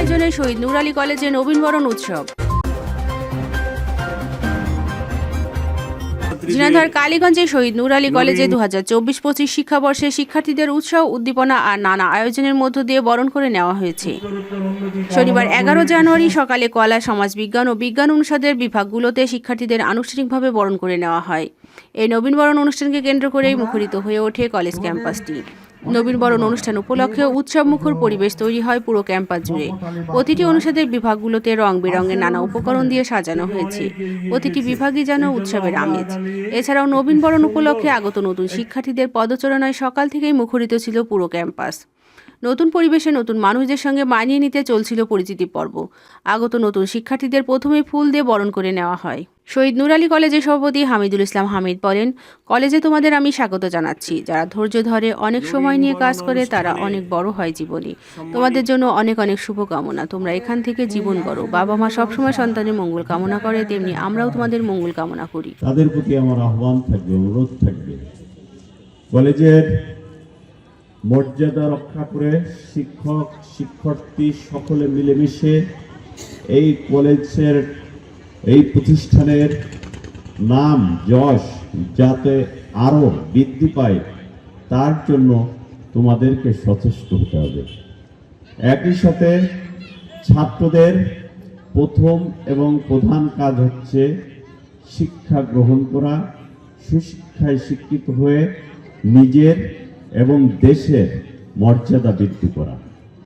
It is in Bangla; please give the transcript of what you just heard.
আয়োজনে শহীদ নুরালী কলেজে নবীনবরণ উৎসব। ঝিনাইদহ কালীগঞ্জে শহীদ নুর আলী কলেজে দু হাজার চব্বিশ পঁচিশ শিক্ষাবর্ষে শিক্ষার্থীদের উৎসাহ উদ্দীপনা আর নানা আয়োজনের মধ্য দিয়ে বরণ করে নেওয়া হয়েছে। শনিবার এগারো জানুয়ারি সকালে কলা সমাজবিজ্ঞান ও বিজ্ঞান অনুষদের বিভাগগুলোতে শিক্ষার্থীদের আনুষ্ঠানিকভাবে বরণ করে নেওয়া হয়। এই নবীনবরণ অনুষ্ঠানকে কেন্দ্র করেই মুখরিত হয়ে ওঠে কলেজ ক্যাম্পাসটি। নবীনবরণ অনুষ্ঠান উপলক্ষে উৎসব মুখর পরিবেশ তৈরি হয় পুরো ক্যাম্পাস জুড়ে। প্রতিটি অনুষদের বিভাগগুলোতে রং বেরঙের নানা উপকরণ দিয়ে সাজানো হয়েছে। প্রতিটি বিভাগই যেন উৎসবের আমেজ। এছাড়াও নবীনবরণ উপলক্ষে আগত নতুন শিক্ষার্থীদের পদচারণায় সকাল থেকেই মুখরিত ছিল পুরো ক্যাম্পাস। নতুন পরিবেশে নতুন মানুষদের সঙ্গে মানিয়ে নিতে চলছিল পরিচিতি পর্ব। আগত নতুন শিক্ষার্থীদের প্রথমে ফুল দিয়ে বরণ করে নেওয়া হয়। শহীদ নুর আলী কলেজের সভাপতি হামিদুল ইসলাম হামিদ বলেন, কলেজে তোমাদের আমি স্বাগত জানাচ্ছি। যারা ধৈর্য ধরে অনেক সময় নিয়ে কাজ করে, তারা অনেক বড় হয় জীবনে। তোমাদের জন্য অনেক অনেক শুভকামনা। তোমরা এখান থেকে জীবন করো বাবা মা সবসময় সন্তানের মঙ্গল কামনা করে, তেমনি আমরাও তোমাদের মঙ্গল কামনা করি। তাদের প্রতি আমার আহ্বান থাকবে, অনুরোধ থাকবে। কলেজের মর্যাদা রক্ষা করে শিক্ষক, শিক্ষার্থী সকলে মিলেমিশে এই কলেজের, এই প্রতিষ্ঠানের নাম যশ যাতে আরও বৃদ্ধি পায়, তার জন্য তোমাদেরকে সচেষ্ট হতে হবে। একই সাথে ছাত্রদের প্রথম এবং প্রধান কাজ হচ্ছে শিক্ষা গ্রহণ করা। সুশিক্ষায় শিক্ষিত হয়ে নিজের এবং দেশের মর্যাদা বৃদ্ধি করা।